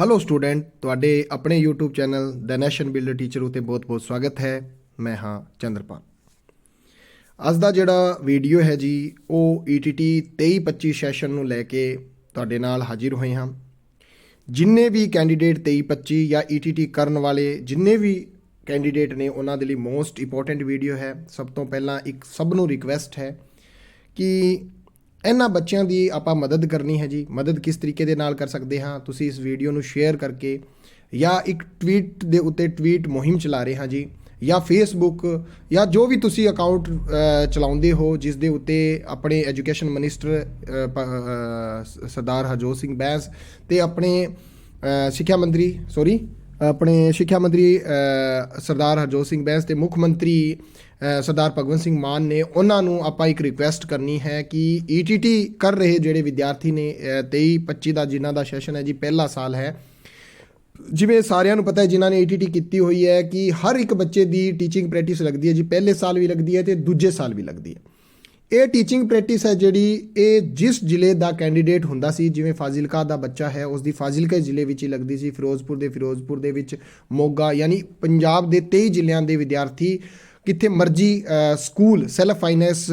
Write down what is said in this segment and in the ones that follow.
Hello student ਤੁਹਾਡੇ ਆਪਣੇ YouTube channel The Nation Builder Teacher ਉਤੇ ਬਹੁਤ-ਬਹੁਤ ਸਵਾਗਤ ਹੈ। ਮੈਂ ਹਾਂ ਚੰਦਰਪਾਲ। ਅੱਜ ਦਾ ਜਿਹੜਾ ਵੀਡੀਓ ਹੈ ਜੀ, ਉਹ E ETT 23-25 ਸੈਸ਼ਨ ਨੂੰ ਲੈ ਕੇ ਤੁਹਾਡੇ ਨਾਲ ਹਾਜ਼ਰ ਹੋਏ ਹਾਂ। ਜਿੰਨੇ ਵੀ ਕੈਂਡੀਡੇਟ 23-25 ਜਾਂ ETT ਕਰਨ ਵਾਲੇ, ਜਿੰਨੇ ਵੀ ਕੈਂਡੀਡੇਟ ਨੇ, ਉਹਨਾਂ ਦੇ ਲਈ ਮੋਸਟ ਇੰਪੋਰਟੈਂਟ ਵੀਡੀਓ ਹੈ। ਸਭ ਤੋਂ ਪਹਿਲਾਂ ਇੱਕ ਸਭ ਨੂੰ ਰਿਕਵੈਸਟ ਹੈ ਕਿ ਇਹਨਾਂ ਬੱਚਿਆਂ ਦੀ ਆਪਾਂ ਮਦਦ ਕਰਨੀ ਹੈ ਜੀ। ਮਦਦ ਕਿਸ ਤਰੀਕੇ ਦੇ ਨਾਲ ਕਰ ਸਕਦੇ ਹਾਂ? ਤੁਸੀਂ ਇਸ ਵੀਡੀਓ ਨੂੰ ਸ਼ੇਅਰ ਕਰਕੇ ਜਾਂ ਇੱਕ ਟਵੀਟ ਦੇ ਉੱਤੇ ਟਵੀਟ ਮੁਹਿੰਮ ਚਲਾ ਰਹੇ ਹਾਂ ਜੀ। ਜਾਂ ਫੇਸਬੁੱਕ ਜਾਂ ਜੋ ਵੀ ਤੁਸੀਂ ਅਕਾਊਂਟ ਚਲਾਉਂਦੇ ਹੋ, ਜਿਸ ਦੇ ਉੱਤੇ ਆਪਣੇ ਐਜੂਕੇਸ਼ਨ ਮਿਨਿਸਟਰ ਸਰਦਾਰ ਹਰਜੋਤ ਸਿੰਘ ਬੈਂਸ ਤੇ ਆਪਣੇ ਸਿੱਖਿਆ ਮੰਤਰੀ ਸੌਰੀ ਆਪਣੇ ਸਿੱਖਿਆ ਮੰਤਰੀ ਸਰਦਾਰ ਹਰਜੋਤ ਸਿੰਘ ਬੈਂਸ ਤੇ ਮੁੱਖ ਮੰਤਰੀ ਸਰਦਾਰ ਭਗਵੰਤ ਸਿੰਘ ਮਾਨ ਨੇ ਉਹਨਾਂ ਨੂੰ ਆਪਾਂ ਇੱਕ ਰਿਕੁਐਸਟ ਕਰਨੀ ਹੈ ਕਿ ETT ਕਰ ਰਹੇ ਜਿਹੜੇ ਵਿਦਿਆਰਥੀ ਨੇ 23 25 ਦਾ ਜਿਨ੍ਹਾਂ ਦਾ ਸੈਸ਼ਨ ਹੈ ਜੀ, ਪਹਿਲਾ ਸਾਲ ਹੈ। ਜਿਵੇਂ ਸਾਰਿਆਂ ਨੂੰ ਪਤਾ ਹੈ, ਜਿਨ੍ਹਾਂ ਨੇ ETT ਕੀਤੀ ਹੋਈ ਹੈ ਕਿ ਹਰ ਇੱਕ ਬੱਚੇ ਦੀ ਟੀਚਿੰਗ ਪ੍ਰੈਕਟਿਸ ਲੱਗਦੀ ਹੈ ਜੀ, ਪਹਿਲੇ ਸਾਲ ਵੀ ਲੱਗਦੀ ਹੈ ਤੇ ਦੂਜੇ ਸਾਲ ਵੀ ਲੱਗਦੀ ਹੈ। ਇਹ ਟੀਚਿੰਗ ਪ੍ਰੈਕਟਿਸ ਹੈ ਜਿਹੜੀ ਇਹ ਜਿਸ ਜ਼ਿਲ੍ਹੇ ਦਾ ਕੈਂਡੀਡੇਟ ਹੁੰਦਾ ਸੀ, ਜਿਵੇਂ ਫਾਜ਼ਿਲਕਾ ਦਾ ਬੱਚਾ ਹੈ ਉਸ ਦੀ ਫਾਜ਼ਿਲਕਾ ਜ਼ਿਲ੍ਹੇ ਵਿੱਚ ਹੀ ਲੱਗਦੀ ਸੀ, ਫਿਰੋਜ਼ਪੁਰ ਦੇ ਫਿਰੋਜ਼ਪੁਰ ਦੇ ਵਿੱਚ ਮੋਗਾ, ਯਾਨੀ ਪੰਜਾਬ ਦੇ 23 ਜ਼ਿਲ੍ਹਿਆਂ ਦੇ ਵਿਦਿਆਰਥੀ ਕਿੱਥੇ ਮਰਜ਼ੀ ਸਕੂਲ ਸੈਲਫ ਫਾਈਨੈਂਸ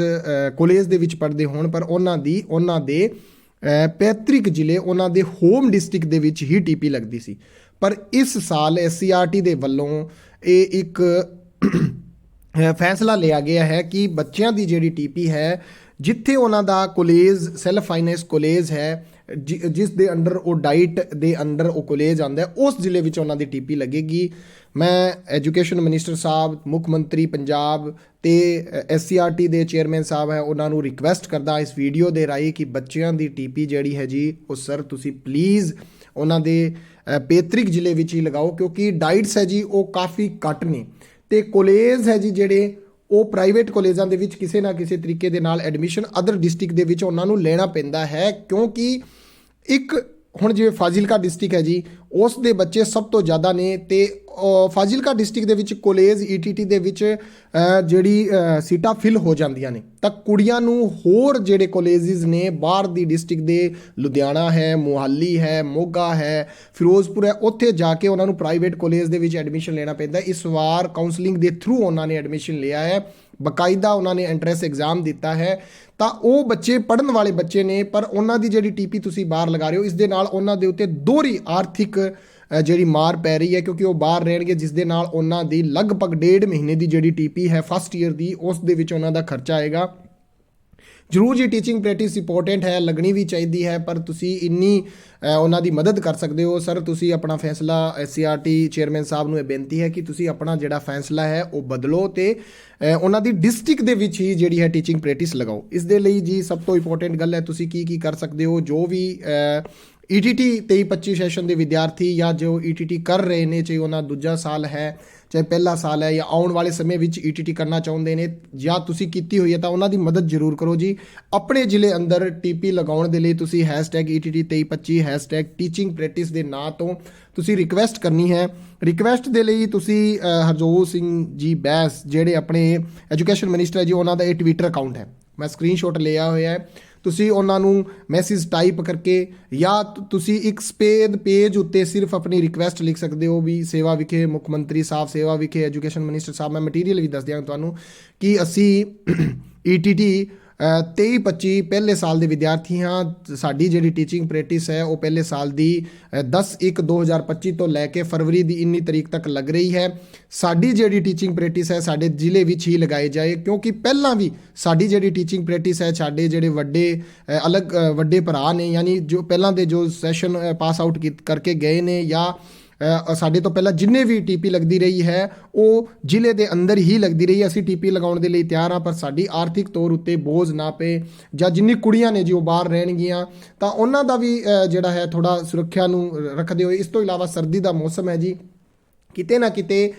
ਕਾਲਜ ਦੇ ਵਿੱਚ ਪੜ੍ਹਦੇ ਹੋਣ, ਪਰ ਉਹਨਾਂ ਦੀ, ਉਹਨਾਂ ਦੇ ਪੈਤ੍ਰਿਕ ਜ਼ਿਲ੍ਹੇ, ਉਹਨਾਂ ਦੇ ਹੋਮ ਡਿਸਟ੍ਰਿਕਟ ਦੇ ਵਿੱਚ ਹੀ ਟੀਪੀ ਲੱਗਦੀ ਸੀ। ਪਰ ਇਸ ਸਾਲ ਐਸਸੀਆਰਟੀ ਦੇ ਵੱਲੋਂ ਇਹ ਇੱਕ ਫੈਸਲਾ ਲਿਆ ਗਿਆ ਹੈ ਕਿ ਬੱਚਿਆਂ ਦੀ ਜਿਹੜੀ ਟੀਪੀ ਹੈ, ਜਿੱਥੇ ਉਹਨਾਂ ਦਾ ਕਾਲਜ ਸੈਲਫ ਫਾਈਨੈਂਸ ਕਾਲਜ ਹੈ ਜਿਸ ਦੇ ਅੰਡਰ ਉਹ ਡਾਈਟ ਦੇ ਅੰਡਰ ਉਹ ਕਾਲਜ ਆਂਦਾ ਉਸ ਜ਼ਿਲ੍ਹੇ ਵਿੱਚ ਉਹਨਾਂ ਦੀ ਟੀਪੀ ਲੱਗੇਗੀ। ਮੈਂ ਐਜੂਕੇਸ਼ਨ ਮਿਨਿਸਟਰ ਸਾਹਿਬ ਮੁੱਖ ਮੰਤਰੀ ਪੰਜਾਬ ਤੇ ਐਸਸੀਆਰਟੀ ਦੇ ਚੇਅਰਮੈਨ ਸਾਹਿਬ ਹੈ ਉਹਨਾਂ ਨੂੰ ਰਿਕਵੈਸਟ ਕਰਦਾ ਇਸ ਵੀਡੀਓ ਦੇ ਰਾਹੀਂ ਕਿ ਬੱਚਿਆਂ ਦੀ ਟੀਪੀ ਜਿਹੜੀ ਹੈ ਜੀ ਉਹ ਸਰ ਤੁਸੀਂ ਪਲੀਜ਼ ਉਹਨਾਂ ਦੇ ਅ, ਜ਼ਿਲ੍ਹੇ ਵਿੱਚ ਹੀ ਲਗਾਓ ਕਿਉਂਕਿ ਡਾਈਟਸ ਹੈ ਜੀ ਉਹ ਕਾਫੀ ਘੱਟ ਨੇ। ਤੇ ਕਾਲਜ ਹੈ ਜੀ ਜਿਹੜੇ ਉਹ ਪ੍ਰਾਈਵੇਟ ਕਾਲਜਾਂ ਦੇ ਵਿੱਚ ਕਿਸੇ ਨਾ ਕਿਸੇ ਤਰੀਕੇ ਦੇ ਨਾਲ ਐਡਮਿਸ਼ਨ ਅਦਰ ਡਿਸਟ੍ਰਿਕਟ ਦੇ ਵਿੱਚ ਉਹਨਾਂ ਨੂੰ ਲੈਣਾ ਪੈਂਦਾ ਹੈ ਕਿਉਂਕਿ ਇੱਕ ਹੁਣ ਜਿਵੇਂ ਫਾਜ਼ਿਲਕਾ ਡਿਸਟ੍ਰਿਕਟ ਹੈ ਜੀ ਉਸ ਦੇ ਬੱਚੇ ਸਭ ਤੋਂ ਜ਼ਿਆਦਾ ਨੇ ਤੇ ਫਾਜ਼ਿਲਕਾ ਡਿਸਟ੍ਰਿਕਟ ਦੇ ਵਿੱਚ ਕਾਲਜ ਈਟੀਟੀ ਦੇ ਵਿੱਚ ਜਿਹੜੀ ਸੀਟਾਂ ਫਿਲ ਹੋ ਜਾਂਦੀਆਂ ਨੇ। ਤਾਂ ਕੁੜੀਆਂ ਨੂੰ ਹੋਰ ਜਿਹੜੇ ਕਾਲਜਸ ਨੇ, ਬਾਹਰ ਦੀ ਡਿਸਟ੍ਰਿਕਟ ਦੇ, ਲੁਧਿਆਣਾ ਹੈ, ਮੋਹਾਲੀ ਹੈ, ਮੋਗਾ ਹੈ, ਫਿਰੋਜ਼ਪੁਰ ਹੈ, ਉੱਥੇ ਜਾ ਕੇ ਉਹਨਾਂ ਨੂੰ ਪ੍ਰਾਈਵੇਟ ਕਾਲਜ ਦੇ ਵਿੱਚ ਐਡਮਿਸ਼ਨ ਲੈਣਾ ਪੈਂਦਾ ਇਸ ਵਾਰ ਕਾਉਂਸਲਿੰਗ ਦੇ ਥਰੂ ਉਹਨਾਂ ਨੇ ਐਡਮਿਸ਼ਨ ਲਿਆ ਹੈ। ਬਕਾਇਦਾ ਉਹਨਾਂ ਨੇ ਐਂਟਰੈਂਸ ਐਗਜ਼ਾਮ ਦਿੱਤਾ ਹੈ। ਤਾਂ ਉਹ ਬੱਚੇ ਪੜਨ ਵਾਲੇ ਬੱਚੇ ਨੇ, ਪਰ ਉਹਨਾਂ ਦੀ ਜਿਹੜੀ ਟੀਪੀ ਤੁਸੀਂ ਬਾਹਰ ਲਗਾ ਰਹੇ ਹੋ, ਇਸ ਦੇ ਨਾਲ ਉਹਨਾਂ ਦੇ ਉੱਤੇ ਦੋਹਰੀ ਆਰਥਿਕ ਜਿਹੜੀ ਮਾਰ ਪੈ ਰਹੀ ਹੈ, ਕਿਉਂਕਿ ਉਹ ਬਾਹਰ ਰਹਿਣਗੇ, ਜਿਸ ਦੇ ਨਾਲ ਉਹਨਾਂ ਦੀ ਲਗਭਗ ਡੇਢ ਮਹੀਨੇ ਦੀ ਜਿਹੜੀ ਟੀਪੀ ਹੈ ਫਸਟ ਈਅਰ ਦੀ, ਉਸ ਦੇ ਵਿੱਚ ਉਹਨਾਂ ਦਾ ਖਰਚਾ ਆਏਗਾ। ਜ਼ਰੂਰ ਜੀ ਟੀਚਿੰਗ ਪ੍ਰੈਕਟਿਸ ਇੰਪੋਰਟੈਂਟ ਹੈ, ਲੱਗਣੀ ਵੀ ਚਾਹੀਦੀ ਹੈ, ਪਰ ਤੁਸੀਂ ਇੰਨੀ ਉਹਨਾਂ ਦੀ ਮਦਦ ਕਰ ਸਕਦੇ ਹੋ। ਸਰ, ਤੁਸੀਂ ਆਪਣਾ ਫੈਸਲਾ ਐਸਸੀਆਰਟੀ ਚੇਅਰਮੈਨ ਸਾਹਿਬ ਨੂੰ ਇਹ ਬੇਨਤੀ ਹੈ ਕਿ ਤੁਸੀਂ ਆਪਣਾ ਜਿਹੜਾ ਫੈਸਲਾ ਹੈ, ਉਹ ਬਦਲੋ ਤੇ ਉਹਨਾਂ ਦੀ ਡਿਸਟ੍ਰਿਕਟ ਦੇ ਵਿੱਚ ਹੀ ਜਿਹੜੀ ਹੈ ਟੀਚਿੰਗ ਪ੍ਰੈਕਟਿਸ ਲਗਾਓ। ਇਸ ਦੇ ਲਈ ਜੀ, ਸਭ ਤੋਂ ਇੰਪੋਰਟੈਂਟ ਗੱਲ ਹੈ, ਤੁਸੀਂ ਕੀ ਕੀ ਕਰ ਸਕਦੇ ਹੋ, ਜੋ ਵੀ ਈਟੀਟੀ 23 25 ਸੈਸ਼ਨ ਦੇ ਵਿਦਿਆਰਥੀ ਜਾਂ ਜੋ ਈਟੀਟੀ ਕਰ ਰਹੇ ਨੇ, ਚਾਹੇ ਉਹਨਾਂ ਦੂਜਾ ਸਾਲ ਹੈ, ਚਾਹੇ ਪਹਿਲਾ ਸਾਲ ਹੈ, ਜਾਂ ਆਉਣ ਵਾਲੇ ਸਮੇਂ ਵਿੱਚ ਈਟੀਟੀ ਕਰਨਾ ਚਾਹੁੰਦੇ ਨੇ ਜਾਂ ਤੁਸੀਂ ਕੀਤੀ ਹੋਈ ਹੈ, ਤਾਂ ਉਹਨਾਂ ਦੀ ਮਦਦ ਜ਼ਰੂਰ ਕਰੋ ਜੀ। ਆਪਣੇ ਜ਼ਿਲ੍ਹੇ ਅੰਦਰ ਟੀਪੀ ਲਗਾਉਣ ਦੇ ਲਈ ਤੁਸੀਂ #ETT2325 #ਟੀਚਿੰਗ ਪ੍ਰੈਕਟਿਸ ਦੇ ਨਾਂ ਤੋਂ ਤੁਸੀਂ ਰਿਕਵੈਸਟ ਕਰਨੀ ਹੈ। ਰਿਕਵੈਸਟ ਦੇ ਲਈ ਤੁਸੀਂ ਹਰਜੋਤ ਸਿੰਘ ਜੀ ਬੈਸ, ਜਿਹੜੇ ਆਪਣੇ ਐਜੂਕੇਸ਼ਨ ਮਿਨਿਸਟਰ ਹੈ ਜੀ, ਉਹਨਾਂ ਦਾ ਇਹ ਟਵਿੱਟਰ ਅਕਾਊਂਟ ਹੈ। ਮੈਂ ਸਕਰੀਨਸ਼ਾਟ ਲਿਆ ਹੋਇਆ ਹੈ। ਤੁਸੀਂ ਉਹਨਾਂ ਨੂੰ ਮੈਸੇਜ ਟਾਈਪ ਕਰਕੇ ਜਾਂ ਤੁਸੀਂ ਇੱਕ ਸਪੇਦ ਪੇਜ ਉੱਤੇ ਸਿਰਫ ਆਪਣੀ ਰਿਕੁਐਸਟ ਲਿਖ ਸਕਦੇ ਹੋ ਵੀ ਸੇਵਾ ਵਿਖੇ, ਮੁੱਖ ਮੰਤਰੀ ਸਾਹਿਬ ਸੇਵਾ ਵਿਖੇ ਐਜੂਕੇਸ਼ਨ ਮਿਨਿਸਟਰ ਸਾਹਿਬ, ਮੈਂ ਮਟੀਰੀਅਲ ਵੀ ਦੱਸ ਦਿਆਂਗਾ ਤੁਹਾਨੂੰ ਕਿ ਅਸੀਂ ETT 23 25 ਪਹਿਲੇ ਸਾਲ ਦੇ ਵਿਦਿਆਰਥੀ ਹਾਂ। ਸਾਡੀ ਜਿਹੜੀ ਟੀਚਿੰਗ ਪ੍ਰੈਕਟਿਸ ਹੈ ਉਹ ਪਹਿਲੇ ਸਾਲ ਦੀ ਅ, 10 1 2025 ਤੋਂ ਲੈ ਕੇ ਫਰਵਰੀ ਦੀ 19 ਤਰੀਕ ਤੱਕ ਲੱਗ ਰਹੀ ਹੈ। ਸਾਡੀ ਜਿਹੜੀ ਟੀਚਿੰਗ ਪ੍ਰੈਕਟਿਸ ਹੈ ਸਾਡੇ ਜ਼ਿਲ੍ਹੇ ਵਿੱਚ ਹੀ ਲਗਾਏ ਜਾਏ ਕਿਉਂਕਿ ਪਹਿਲਾਂ ਵੀ ਸਾਡੀ ਜਿਹੜੀ ਟੀਚਿੰਗ ਪ੍ਰੈਕਟਿਸ ਹੈ ਸਾਡੇ ਜਿਹੜੇ ਵੱਡੇ ਅਲੱਗ ਵੱਡੇ ਭਰਾ ਨੇ ਯਾਨੀ ਜੋ ਪਹਿਲਾਂ ਦੇ ਜੋ ਸੈਸ਼ਨ ਪਾਸ ਆਊਟ ਕਰਕੇ ਗਏ ਨੇ ਜਾਂ ਸਾਡੇ ਤੋਂ ਪਹਿਲਾਂ ਜਿੰਨੇ ਵੀ ਟੀਪੀ ਲੱਗਦੀ ਰਹੀ ਹੈ, ਉਹ ਜ਼ਿਲ੍ਹੇ ਦੇ ਅੰਦਰ ਹੀ ਲੱਗਦੀ ਰਹੀ ਹੈ। ਅਸੀਂ ਟੀਪੀ ਲਗਾਉਣ ਦੇ ਲਈ ਤਿਆਰ ਹਾਂ, ਪਰ ਸਾਡੀ ਆਰਥਿਕ ਤੌਰ ਉੱਤੇ ਬੋਝ ਨਾ ਪਏ ਜਾਂ ਜਿੰਨੀ ਕੁੜੀਆਂ ਨੇ ਜੀ ਉਹ ਬਾਹਰ ਰਹਿਣਗੀਆਂ, ਤਾਂ ਉਹਨਾਂ ਦਾ ਵੀ ਜਿਹੜਾ ਹੈ ਥੋੜਾ ਸੁਰੱਖਿਆ ਨੂੰ ਰੱਖਦੇ ਹੋਏ ਇਸ ਤੋਂ ਇਲਾਵਾ ਸਰਦੀ ਦਾ ਮੌਸਮ ਹੈ ਜੀ ਕਿਤੇ ਨਾ ਕਿਤੇ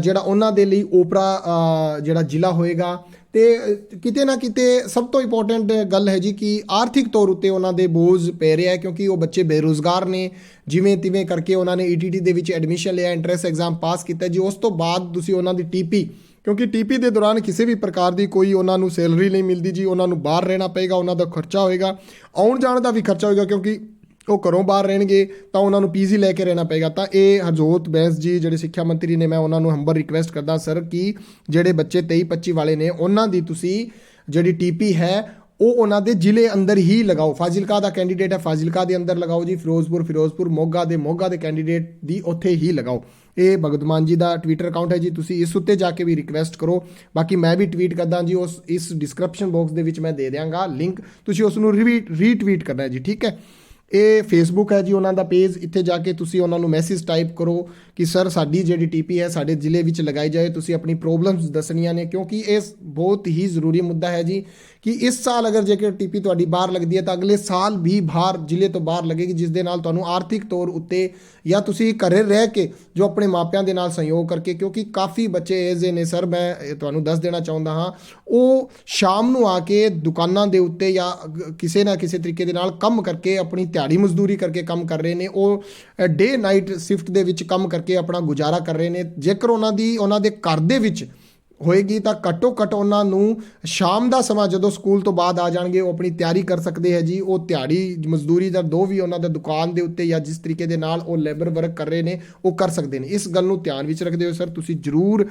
ਜਿਹੜਾ ਉਹਨਾਂ ਦੇ ਲਈ ਓਪਰਾ ਜਿਹੜਾ ਜ਼ਿਲ੍ਹਾ ਹੋਏਗਾ। ਤੇ ਕਿਤੇ ਨਾ ਕਿਤੇ ਸਭ ਤੋਂ ਇੰਪੋਰਟੈਂਟ ਗੱਲ ਹੈ ਜੀ ਕਿ ਆਰਥਿਕ ਤੌਰ ਉੱਤੇ ਉਹਨਾਂ ਦੇ ਬੋਝ ਪੈ ਰਿਹਾ ਹੈ ਕਿਉਂਕਿ ਉਹ ਬੱਚੇ ਬੇਰੁਜ਼ਗਾਰ ਨੇ। ਜਿਵੇਂ ਤਿਵੇਂ ਕਰਕੇ ਉਹਨਾਂ ਨੇ ਈਟੀਟੀ ਦੇ ਵਿੱਚ ਐਡਮਿਸ਼ਨ ਲਿਆ ਐਂਟਰੈਂਸ ਐਗਜ਼ਾਮ ਪਾਸ ਕੀਤਾ ਜੀ। ਉਸ ਤੋਂ ਬਾਅਦ ਤੁਸੀਂ ਉਹਨਾਂ ਦੀ ਟੀਪੀ ਕਿਉਂਕਿ ਟੀਪੀ ਦੇ ਦੌਰਾਨ ਕਿਸੇ ਵੀ ਪ੍ਰਕਾਰ ਦੀ ਕੋਈ ਉਹਨਾਂ ਨੂੰ ਸੈਲਰੀ ਨਹੀਂ ਮਿਲਦੀ ਜੀ। ਉਹਨਾਂ ਨੂੰ ਬਾਹਰ ਰਹਿਣਾ ਪਏਗਾ, ਉਹਨਾਂ ਦਾ ਖਰਚਾ ਹੋਏਗਾ। ਆਉਣ ਜਾਣ ਦਾ ਵੀ ਖਰਚਾ ਹੋਏਗਾ ਕਿਉਂਕਿ ਉਹ ਘਰੋਂ ਬਾਹਰ ਰਹਿਣਗੇ, ਤਾਂ ਉਹਨਾਂ ਨੂੰ ਪੀਜੀ ਲੈ ਕੇ ਰਹਿਣਾ ਪਏਗਾ। ਤਾਂ ਇਹ ਹਰਜੋਤ ਬੈਂਸ ਜੀ, ਜਿਹੜੇ ਸਿੱਖਿਆ ਮੰਤਰੀ ਨੇ, ਮੈਂ ਉਹਨਾਂ ਨੂੰ ਹੰਬਰ ਰਿਕਵੈਸਟ ਕਰਦਾ ਸਰ ਕਿ ਜਿਹੜੇ ਬੱਚੇ 23 25 ਵਾਲੇ ਨੇ, ਉਹਨਾਂ ਦੀ ਤੁਸੀਂ ਜਿਹੜੀ ਟੀਪੀ ਹੈ, ਉਹ ਉਹਨਾਂ ਦੇ ਜ਼ਿਲ੍ਹੇ ਅੰਦਰ ਹੀ ਲਗਾਓ। ਫਾਜ਼ਿਲਕਾ ਦਾ ਕੈਂਡੀਡੇਟ ਹੈ, ਫਾਜ਼ਿਲਕਾ ਦੇ ਅੰਦਰ ਲਗਾਓ ਜੀ। ਫਿਰੋਜ਼ਪੁਰ ਫਿਰੋਜ਼ਪੁਰ, ਮੋਗਾ ਦੇ ਮੋਗਾ ਦੇ ਕੈਂਡੀਡੇਟ ਦੀ ਉੱਥੇ ਹੀ ਲਗਾਓ। ਇਹ ਭਗਤਮਾਨ ਜੀ ਦਾ ਟਵਿੱਟਰ ਅਕਾਊਂਟ ਹੈ ਜੀ। ਤੁਸੀਂ ਇਸ ਉੱਤੇ ਜਾ ਕੇ ਵੀ ਰਿਕਵੈਸਟ ਕਰੋ। ਬਾਕੀ ਮੈਂ ਵੀ ਟਵੀਟ ਕਰਦਾ ਜੀ, ਉਸ, ਇਸ ਡਿਸਕ੍ਰਿਪਸ਼ਨ ਬਾਕਸ ਦੇ ਵਿੱਚ ਮੈਂ ਦੇ ਦਿਆਂਗਾ ਲਿੰਕ ਤੁਸੀਂ ਉਸ ਨੂੰ ਰੀਟਵੀਟ ਕਰਨਾ ਹੈ ਜੀ, ਠੀਕ ਹੈ? ਇਹ ਫੇਸਬੁੱਕ ਹੈ ਜੀ, ਉਹਨਾਂ ਦਾ ਪੇਜ ਇੱਥੇ ਜਾ ਕੇ ਤੁਸੀਂ ਉਹਨਾਂ ਨੂੰ ਮੈਸੇਜ ਟਾਈਪ ਕਰੋ ਕਿ ਸਰ ਸਾਡੀ ਜਿਹੜੀ ਟੀਪੀ ਹੈ, ਸਾਡੇ ਜ਼ਿਲ੍ਹੇ ਵਿੱਚ ਲਗਾਈ ਜਾਏ। ਤੁਸੀਂ ਆਪਣੀ ਪ੍ਰੋਬਲਮਸ ਦੱਸਣੀਆਂ ਨੇ, ਕਿਉਂਕਿ ਇਹ ਬਹੁਤ ਹੀ ਜ਼ਰੂਰੀ ਮੁੱਦਾ ਹੈ ਜੀ ਕਿ ਇਸ ਸਾਲ ਅਗਰ ਜੇਕਰ ਟੀਪੀ ਤੁਹਾਡੀ ਬਾਹਰ ਲੱਗਦੀ ਹੈ, ਤਾਂ ਅਗਲੇ ਸਾਲ ਵੀ ਬਾਹਰ, ਜ਼ਿਲ੍ਹੇ ਤੋਂ ਬਾਹਰ ਲੱਗੇਗੀ, ਜਿਸ ਦੇ ਨਾਲ ਤੁਹਾਨੂੰ ਆਰਥਿਕ ਤੌਰ ਉੱਤੇ ਜਾਂ ਤੁਸੀਂ ਘਰੇ ਰਹਿ ਕੇ ਜੋ ਆਪਣੇ ਮਾਪਿਆਂ ਦੇ ਨਾਲ ਸਹਿਯੋਗ ਕਰਕੇ, ਕਿਉਂਕਿ ਕਾਫੀ ਬੱਚੇ ਐਜ਼ੇ ਨੇ ਸਰ ਮੈਂ ਤੁਹਾਨੂੰ ਦੱਸ ਦੇਣਾ ਚਾਹੁੰਦਾ ਹਾਂ। ਉਹ ਸ਼ਾਮ ਨੂੰ ਆ ਕੇ ਦੁਕਾਨਾਂ ਦੇ ਉੱਤੇ ਜਾਂ ਕਿਸੇ ਨਾ ਕਿਸੇ ਤਰੀਕੇ ਦੇ ਨਾਲ ਕੰਮ ਕਰਕੇ ਆਪਣੀ ਦਿਹਾੜੀ ਮਜ਼ਦੂਰੀ ਕਰਕੇ ਕੰਮ ਕਰ ਰਹੇ ਨੇ, ਉਹ ਡੇ ਨਾਈਟ ਸ਼ਿਫਟ ਦੇ ਵਿੱਚ ਕੰਮ ਕਰਕੇ ਆਪਣਾ ਗੁਜ਼ਾਰਾ ਕਰ ਰਹੇ ਨੇ। ਜੇਕਰ ਉਹਨਾਂ ਦੀ, ਉਹਨਾਂ ਦੇ ਘਰ ਦੇ ਵਿੱਚ ਹੋਏਗੀ ਤਾਂ ਘੱਟੋ ਘੱਟ ਉਹਨਾਂ ਨੂੰ ਸ਼ਾਮ ਦਾ ਸਮਾਂ ਜਦੋਂ ਸਕੂਲ ਤੋਂ ਬਾਅਦ ਆ ਜਾਣਗੇ, ਉਹ ਆਪਣੀ ਤਿਆਰੀ ਕਰ ਸਕਦੇ ਹੈ ਜੀ। ਉਹ ਦਿਹਾੜੀ ਮਜ਼ਦੂਰੀ ਦਾ ਦੋ ਵੀ ਉਹਨਾਂ ਦਾ ਦੁਕਾਨ ਦੇ ਉੱਤੇ ਜਾਂ ਜਿਸ ਤਰੀਕੇ ਦੇ ਨਾਲ ਉਹ ਲੇਬਰ ਵਰਕ ਕਰ ਰਹੇ ਨੇ, ਉਹ ਕਰ ਸਕਦੇ ਨੇ। ਇਸ ਗੱਲ ਨੂੰ ਧਿਆਨ ਵਿੱਚ ਰੱਖਦੇ ਹੋ ਸਰ, ਤੁਸੀਂ ਜ਼ਰੂਰ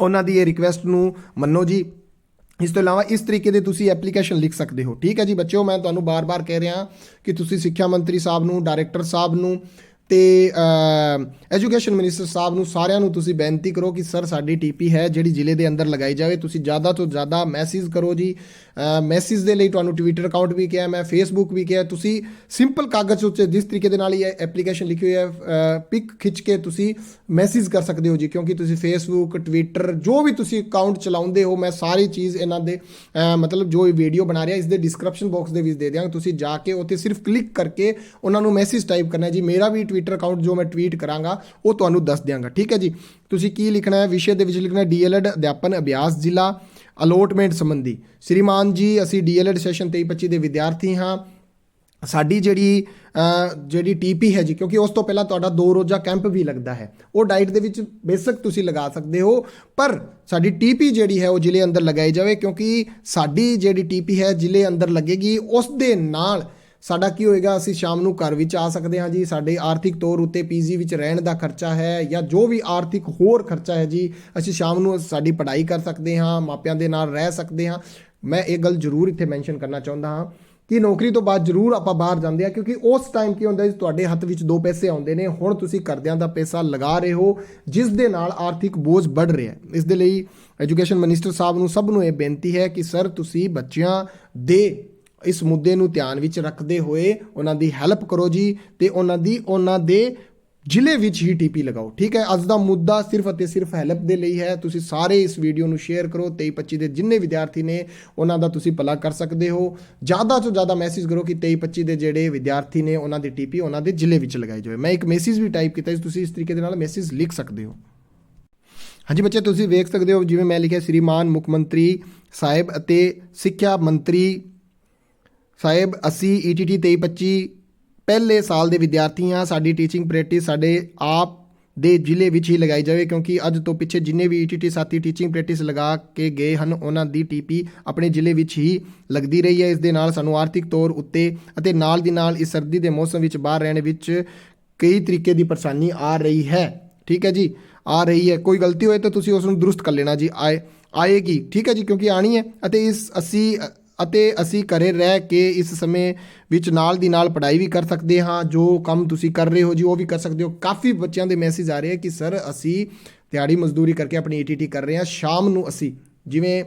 ਉਹਨਾਂ ਦੀ ਇਹ ਰਿਕਵੈਸਟ ਨੂੰ ਮੰਨੋ ਜੀ। ਇਸ ਤੋਂ ਇਲਾਵਾ ਇਸ ਤਰੀਕੇ ਦੇ ਤੁਸੀਂ ਐਪਲੀਕੇਸ਼ਨ ਲਿਖ ਸਕਦੇ ਹੋ। ਠੀਕ ਹੈ ਜੀ ਬੱਚਿਓ, ਮੈਂ ਤੁਹਾਨੂੰ ਬਾਰ-ਬਾਰ ਕਹਿ ਰਿਹਾ ਕਿ ਤੁਸੀਂ ਸਿੱਖਿਆ ਮੰਤਰੀ ਸਾਹਿਬ ਨੂੰ ਡਾਇਰੈਕਟਰ ਸਾਹਿਬ ਨੂੰ ਤੇ ਐਜੂਕੇਸ਼ਨ ਮਿਨਿਸਟਰ ਸਾਹਿਬ ਨੂੰ ਸਾਰਿਆਂ ਨੂੰ ਤੁਸੀਂ ਬੇਨਤੀ ਕਰੋ ਕਿ ਸਰ, ਸਾਡੀ ਟੀਪੀ ਹੈ ਜਿਹੜੀ ਜ਼ਿਲ੍ਹੇ ਦੇ ਅੰਦਰ ਲਗਾਈ ਜਾਵੇ। ਤੁਸੀਂ ਜ਼ਿਆਦਾ ਤੋਂ ਜ਼ਿਆਦਾ ਮੈਸੇਜ ਕਰੋ ਜੀ। ਮੈਸੇਜ ਦੇ ਲਈ ਤੁਹਾਨੂੰ ਟਵਿੱਟਰ ਅਕਾਊਂਟ ਵੀ ਕਿਹਾ, ਮੈਂ ਫੇਸਬੁੱਕ ਵੀ ਕਿਹਾ। ਤੁਸੀਂ ਸਿੰਪਲ ਕਾਗਜ਼ ਉੱਤੇ ਜਿਸ ਤਰੀਕੇ ਦੇ ਨਾਲ ਇਹ ਐਪਲੀਕੇਸ਼ਨ ਲਿਖੀ ਹੋਈ ਹੈ ਪਿਕ ਖਿੱਚ ਕੇ ਤੁਸੀਂ ਮੈਸੇਜ ਕਰ ਸਕਦੇ ਹੋ ਜੀ। ਕਿਉਂਕਿ ਤੁਸੀਂ ਫੇਸਬੁੱਕ ਟਵਿੱਟਰ ਜੋ ਵੀ ਤੁਸੀਂ ਅਕਾਊਂਟ ਚਲਾਉਂਦੇ ਹੋ, ਮੈਂ ਸਾਰੀ ਚੀਜ਼ ਇਹਨਾਂ ਦੇ ਮਤਲਬ ਜੋ ਇਹ ਵੀਡੀਓ ਬਣਾ ਰਿਹਾ ਇਸ ਦੇ ਡਿਸਕ੍ਰਿਪਸ਼ਨ ਬਾਕਸ ਦੇ ਵਿੱਚ ਦੇ ਦਿਆਂਗਾ। ਤੁਸੀਂ ਜਾ ਕੇ ਉੱਥੇ ਸਿਰਫ ਕਲਿੱਕ ਕਰਕੇ ਉਹਨਾਂ ਨੂੰ ਮੈਸੇਜ ਟਾਈਪ ਕਰਨਾ ਜੀ, ਮੇਰਾ ਵੀ ਟਵਿੱਟਰ ਅਕਾਊਂਟ ਜੋ ਮੈਂ ਟਵੀਟ ਕਰਾਂਗਾ ਉਹ ਤੁਹਾਨੂੰ ਦੱਸ ਦਿਆਂਗਾ। ਠੀਕ ਹੈ ਜੀ? ਤੁਸੀਂ ਕੀ ਲਿਖਣਾ ਹੈ? ਵਿਸ਼ੇ ਦੇ ਵਿੱਚ ਲਿਖਣਾ ਡੀਐਲਐਡ ਅਧਿਆਪਨ ਅਭਿਆਸ ਜ਼ਿਲ੍ਹਾ ਅਲੋਟਮੈਂਟ ਸੰਬੰਧੀ। ਸ਼੍ਰੀਮਾਨ ਜੀ ਅਸੀਂ ਡੀਐਲਐਡ ਸੈਸ਼ਨ 23-25 ਦੇ ਵਿਦਿਆਰਥੀ ਹਾਂ। ਸਾਡੀ ਜਿਹੜੀ ਅ, ਜਿਹੜੀ ਟੀਪੀ ਹੈ ਜੀ ਕਿਉਂਕਿ ਉਸ ਤੋਂ ਪਹਿਲਾਂ ਤੁਹਾਡਾ ਦੋ ਰੋਜ਼ਾ ਕੈਂਪ ਵੀ ਲੱਗਦਾ ਹੈ। ਉਹ ਡਾਈਟ ਦੇ ਵਿੱਚ ਬੇਸਿਕ ਤੁਸੀਂ ਲਗਾ ਸਕਦੇ ਹੋ ਪਰ ਸਾਡੀ ਟੀਪੀ ਜਿਹੜੀ ਹੈ ਉਹ ਜ਼ਿਲ੍ਹੇ ਅੰਦਰ ਲਗਾਈ ਜਾਵੇ ਕਿਉਂਕਿ ਸਾਡੀ ਜਿਹੜੀ ਟੀਪੀ ਹੈ ਜ਼ਿਲ੍ਹੇ ਅੰਦਰ ਲੱਗੇਗੀ। ਉਸ ਦੇ ਨਾਲ ਸਾਡਾ ਕੀ ਹੋਏਗਾ? ਅਸੀਂ ਸ਼ਾਮ ਨੂੰ ਘਰ ਵਿੱਚ ਆ ਸਕਦੇ ਹਾਂ ਜੀ। ਸਾਡੇ ਆਰਥਿਕ ਤੌਰ ਉੱਤੇ ਪੀਜੀ ਵਿੱਚ ਰਹਿਣ ਦਾ ਖਰਚਾ ਹੈ ਜਾਂ ਜੋ ਵੀ ਆਰਥਿਕ ਹੋਰ ਖਰਚਾ ਹੈ ਜੀ, ਅਸੀਂ ਸ਼ਾਮ ਨੂੰ ਸਾਡੀ ਪੜ੍ਹਾਈ ਕਰ ਸਕਦੇ ਹਾਂ, ਮਾਪਿਆਂ ਦੇ ਨਾਲ ਰਹਿ ਸਕਦੇ ਹਾਂ। ਮੈਂ ਇਹ ਗੱਲ ਜ਼ਰੂਰ ਇੱਥੇ ਮੈਂਸ਼ਨ ਕਰਨਾ ਚਾਹੁੰਦਾ ਹਾਂ ਕਿ ਨੌਕਰੀ ਤੋਂ ਬਾਅਦ ਜ਼ਰੂਰ ਆਪਾਂ ਬਾਹਰ ਜਾਂਦੇ ਆ ਕਿਉਂਕਿ ਉਸ ਟਾਈਮ ਕੀ ਹੁੰਦਾ ਜੀ, ਤੁਹਾਡੇ ਹੱਥ ਵਿੱਚ ਦੋ ਪੈਸੇ ਆਉਂਦੇ ਨੇ, ਹੁਣ ਤੁਸੀਂ ਕਰਦਿਆਂ ਦਾ ਪੈਸਾ ਲਗਾ ਰਹੇ ਹੋ, ਜਿਸ ਦੇ ਨਾਲ ਆਰਥਿਕ ਬੋਝ ਵੱਧ ਰਿਹਾ ਇਸ ਦੇ ਲਈ ਐਜੂਕੇਸ਼ਨ ਮਿਨਿਸਟਰ ਸਾਹਿਬ ਨੂੰ ਸਭ ਨੂੰ ਇਹ ਬੇਨਤੀ ਹੈ ਕਿ, ਸਰ, ਤੁਸੀਂ ਬੱਚਿਆਂ ਦੇ ਇਸ ਮੁੱਦੇ ਨੂੰ ਧਿਆਨ ਵਿੱਚ ਰੱਖਦੇ ਹੋਏ ਉਹਨਾਂ ਦੀ ਹੈਲਪ ਕਰੋ ਜੀ ਤੇ ਉਹਨਾਂ ਦੀ ਉਹਨਾਂ ਦੇ ਜ਼ਿਲ੍ਹੇ ਵਿੱਚ ਹੀ ਟੀਪੀ ਲਗਾਓ, ਠੀਕ ਹੈ? ਅੱਜ ਦਾ ਮੁੱਦਾ ਸਿਰਫ ਅਤੇ ਸਿਰਫ ਹੈਲਪ ਦੇ ਲਈ ਹੈ। ਤੁਸੀਂ ਸਾਰੇ ਇਸ ਵੀਡੀਓ ਨੂੰ ਸ਼ੇਅਰ ਕਰੋ। 23 25 ਦੇ ਜਿੰਨੇ ਵਿਦਿਆਰਥੀ ਨੇ, ਉਹਨਾਂ ਦਾ ਤੁਸੀਂ ਭਲਾ ਕਰ ਸਕਦੇ ਹੋ। ਜ਼ਿਆਦਾ ਤੋਂ ਜ਼ਿਆਦਾ ਮੈਸੇਜ ਕਰੋ ਕਿ 23 25 ਦੇ ਜਿਹੜੇ ਵਿਦਿਆਰਥੀ ਨੇ, ਉਹਨਾਂ ਦੀ ਟੀਪੀ ਉਹਨਾਂ ਦੇ ਜ਼ਿਲ੍ਹੇ ਵਿੱਚ ਲਗਾਈ ਜਾਵੇ। ਮੈਂ ਇੱਕ ਮੈਸੇਜ ਵੀ ਟਾਈਪ ਕੀਤਾ ਤੁਸੀਂ ਇਸ ਤਰੀਕੇ ਦੇ ਨਾਲ ਮੈਸੇਜ ਲਿਖ ਸਕਦੇ ਹੋ। ਹਾਂਜੀ ਬੱਚੇ, ਤੁਸੀਂ ਵੇਖ ਸਕਦੇ ਹੋ, ਜਿਵੇਂ ਮੈਂ ਲਿਖਿਆ, ਸ੍ਰੀਮਾਨ ਮੁੱਖ ਮੰਤਰੀ ਸਾਹਿਬ ਅਤੇ ਸਿੱਖਿਆ ਮੰਤਰੀ ਸਾਹਿਬ, ਅਸੀਂ E ETT 2325 ਪਹਿਲੇ ਸਾਲ ਦੇ ਵਿਦਿਆਰਥੀ ਹਾਂ। ਸਾਡੀ ਟੀਚਿੰਗ ਪ੍ਰੈਕਟਿਸ ਸਾਡੇ ਆਪ ਦੇ ਜ਼ਿਲ੍ਹੇ ਵਿੱਚ ਹੀ ਲਗਾਈ ਜਾਵੇ ਕਿਉਂਕਿ ਅੱਜ ਤੋਂ ਪਿੱਛੇ ਜਿੰਨੇ ਵੀ ETT ਸਾਥੀ ਟੀਚਿੰਗ ਪ੍ਰੈਕਟਿਸ ਲਗਾ ਕੇ ਗਏ ਹਨ, ਉਹਨਾਂ ਦੀ ਟੀਪੀ ਆਪਣੇ ਜ਼ਿਲ੍ਹੇ ਵਿੱਚ ਹੀ ਲੱਗਦੀ ਰਹੀ ਹੈ। ਇਸ ਦੇ ਨਾਲ ਸਾਨੂੰ ਆਰਥਿਕ ਤੌਰ ਉੱਤੇ ਅਤੇ ਨਾਲ ਦੀ ਨਾਲ ਇਸ ਸਰਦੀ ਦੇ ਮੌਸਮ ਵਿੱਚ ਬਾਹਰ ਰਹਿਣ ਵਿੱਚ ਕਈ ਤਰੀਕੇ ਦੀ ਪਰੇਸ਼ਾਨੀ ਆ ਰਹੀ ਹੈ। ਠੀਕ ਹੈ ਜੀ? ਆ ਰਹੀ ਹੈ। ਕੋਈ ਗਲਤੀ ਹੋਏ ਤਾਂ ਤੁਸੀਂ ਉਸ ਨੂੰ ਦਰੁਸਤ ਕਰ ਲੈਣਾ ਜੀ। ਆਏ, ਆਏਗੀ। ਠੀਕ ਹੈ ਜੀ? ਕਿਉਂਕਿ ਆਣੀ ਹੈ ਅਤੇ ਇਸ ਅਸੀਂ ਅਤੇ ਅਸੀਂ ਘਰੇ ਰਹਿ ਕੇ ਇਸ ਸਮੇਂ ਵਿੱਚ ਨਾਲ ਦੀ ਨਾਲ ਪੜ੍ਹਾਈ ਵੀ ਕਰ ਸਕਦੇ ਹਾਂ, ਜੋ ਕੰਮ ਤੁਸੀਂ ਕਰ ਰਹੇ ਹੋ ਜੀ ਉਹ ਵੀ ਕਰ ਸਕਦੇ ਹੋ। ਕਾਫੀ ਬੱਚਿਆਂ ਦੇ ਮੈਸੇਜ ਆ ਰਹੇ ਆ ਕਿ ਸਰ ਅਸੀਂ ਦਿਹਾੜੀ ਮਜ਼ਦੂਰੀ ਕਰਕੇ ਆਪਣੀ ਈਟੀਟੀ ਕਰ ਰਹੇ ਹਾਂ, ਸ਼ਾਮ ਨੂੰ ਅਸੀਂ। ਜਿਵੇਂ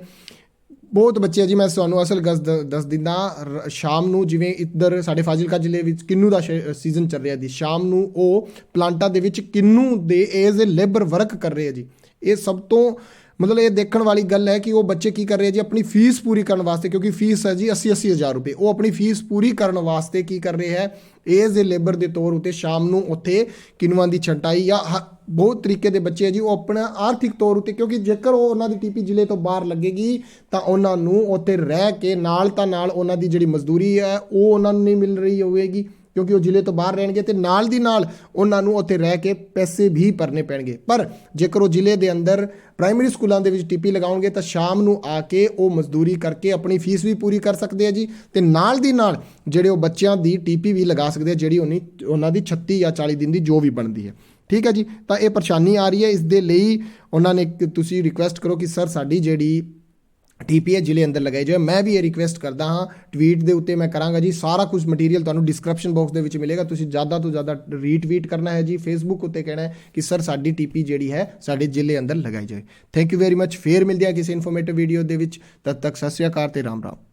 ਬਹੁਤ ਬੱਚੇ ਆ ਜੀ, ਮੈਂ ਤੁਹਾਨੂੰ ਅਸਲ ਗਸ ਦੱਸ ਦਿੰਦਾ, ਰ- ਸ਼ਾਮ ਨੂੰ ਜਿਵੇਂ ਇੱਧਰ ਸਾਡੇ ਫਾਜ਼ਿਲਕਾ ਜ਼ਿਲ੍ਹੇ ਵਿੱਚ ਕਿੰਨੂ ਦਾ ਸੀਜ਼ਨ ਚੱਲ ਰਿਹਾ ਜੀ। ਸ਼ਾਮ ਨੂੰ ਉਹ ਪਲਾਂਟਾਂ ਦੇ ਵਿੱਚ ਕਿੰਨੂ ਦੇ ਐਜ਼ ਅ ਲੇਬਰ ਵਰਕ ਕਰ ਰਹੇ ਆ ਜੀ। ਇਹ ਸਭ ਤੋਂ ਮਤਲਬ ਇਹ ਦੇਖਣ ਵਾਲੀ ਗੱਲ ਹੈ ਕਿ ਉਹ ਬੱਚੇ ਕੀ ਕਰ ਰਹੇ ਆ ਜੀ, ਆਪਣੀ ਫੀਸ ਪੂਰੀ ਕਰਨ ਵਾਸਤੇ, ਕਿਉਂਕਿ ਫੀਸ ਹੈ ਜੀ 80 80 ਹਜ਼ਾਰ ਰੁਪਏ। ਉਹ ਆਪਣੀ ਫੀਸ ਪੂਰੀ ਕਰਨ ਵਾਸਤੇ ਕੀ ਕਰ ਰਹੇ ਹੈ? ਏਜ਼ ਦੇ ਲੇਬਰ ਦੇ ਤੌਰ ਉਤੇ ਸ਼ਾਮ ਨੂੰ ਉੱਥੇ ਕਿਨੂਆਂ ਦੀ ਛਟਾਈ ਜਾਂ ਹ- ਬਹੁਤ ਤਰੀਕੇ ਦੇ ਬੱਚੇ ਹੈ ਜੀ, ਉਹ ਆਪਣਾ ਆਰਥਿਕ ਤੌਰ ਉਤੇ, ਕਿਉਂਕਿ ਜੇਕਰ ਉਹ ਉਹਨਾਂ ਦੀ ਟੀਪੀ ਜ਼ਿਲ੍ਹੇ ਤੋਂ ਬਾਹਰ ਲੱਗੇਗੀ, ਤਾਂ ਉਹਨਾਂ ਨੂੰ ਉੱਥੇ ਰਹਿ ਕੇ ਨਾਲ ਤਾਂ ਨਾਲ ਉਹਨਾਂ ਦੀ ਜਿਹੜੀ ਮਜ਼ਦੂਰੀ ਹੈ, ਉਹ ਉਹਨਾਂ ਨੂੰ ਨਹੀਂ ਮਿਲ ਰਹੀ ਹੋਵੇਗੀ। ਕਿਉਂਕਿ ਉਹ ਜ਼ਿਲ੍ਹੇ ਤੋਂ ਬਾਹਰ ਰਹਿਣਗੇ ਤੇ ਨਾਲ ਦੀ ਨਾਲ ਉਹਨਾਂ ਨੂੰ ਉੱਥੇ ਰਹਿ ਕੇ ਪੈਸੇ ਵੀ ਭਰਨੇ ਪੈਣਗੇ। ਪਰ ਜੇਕਰ ਉਹ ਜ਼ਿਲ੍ਹੇ ਦੇ ਅੰਦਰ ਪ੍ਰਾਇਮਰੀ ਸਕੂਲਾਂ ਦੇ ਵਿੱਚ ਟੀਪੀ ਲਗਾਉਣਗੇ ਤਾਂ ਸ਼ਾਮ ਨੂੰ ਆ ਕੇ ਉਹ ਮਜ਼ਦੂਰੀ ਕਰਕੇ ਆਪਣੀ ਫੀਸ ਵੀ ਪੂਰੀ ਕਰ ਸਕਦੇ ਆ ਜੀ ਤੇ ਨਾਲ ਦੀ ਨਾਲ ਜਿਹੜੇ ਉਹ ਬੱਚਿਆਂ ਦੀ ਟੀਪੀ ਵੀ ਲਗਾ ਸਕਦੇ ਆ, ਜਿਹੜੀ ਉਹਨੀ ਉਹਨਾਂ ਦੀ 36 ਜਾਂ 40 ਦਿਨ ਦੀ ਜੋ ਵੀ ਬਣਦੀ ਹੈ। ਠੀਕ ਹੈ ਜੀ? ਤਾਂ ਇਹ ਪਰੇਸ਼ਾਨੀ ਆ ਰਹੀ ਹੈ। ਇਸ ਦੇ ਲਈ ਉਹਨਾਂ ਨੇ ਤੁਸੀਂ ਰਿਕੁਐਸਟ ਕਰੋ ਕਿ ਸਰ ਸਾਡੀ ਜਿਹੜੀ ਟੀਪੀਏ ਜ਼ਿਲ੍ਹੇ ਅੰਦਰ ਲਗਾਈ ਜਾਏ ਮੈਂ ਵੀ ਇਹ ਰਿਕੁਐਸਟ ਕਰਦਾ ਹਾਂ। ਟਵੀਟ ਦੇ ਉੱਤੇ ਮੈਂ ਕਰਾਂਗਾ ਜੀ। ਸਾਰਾ ਕੁਝ ਮਟੀਰੀਅਲ ਤੁਹਾਨੂੰ ਡਿਸਕ੍ਰਿਪਸ਼ਨ ਬਾਕਸ ਦੇ ਵਿੱਚ ਮਿਲੇਗਾ। ਤੁਸੀਂ ਜ਼ਿਆਦਾ ਤੋਂ ਜ਼ਿਆਦਾ ਰੀਟਵੀਟ ਕਰਨਾ ਹੈ ਜੀ। ਫੇਸਬੁੱਕ ਉੱਤੇ ਕਹਿਣਾ ਹੈ ਕਿ ਸਰ, ਸਾਡੀ ਟੀਪੀ ਜਿਹੜੀ ਹੈ, ਸਾਡੇ ਜ਼ਿਲ੍ਹੇ ਅੰਦਰ ਲਗਾਈ ਜਾਏ ਥੈਂਕ ਯੂ ਵੈਰੀ ਮੱਚ ਫੇਰ ਮਿਲਦੇ ਆ ਕਿਸੇ ਇਨਫੋਰਮੇਟਿਵ ਵੀਡੀਓ ਦੇ ਵਿੱਚ। ਤਦ ਤੱਕ ਸਤਿ ਸ਼੍ਰੀ ਅਕਾਲ ਤੇ ਰਾਮ ਰਾਮ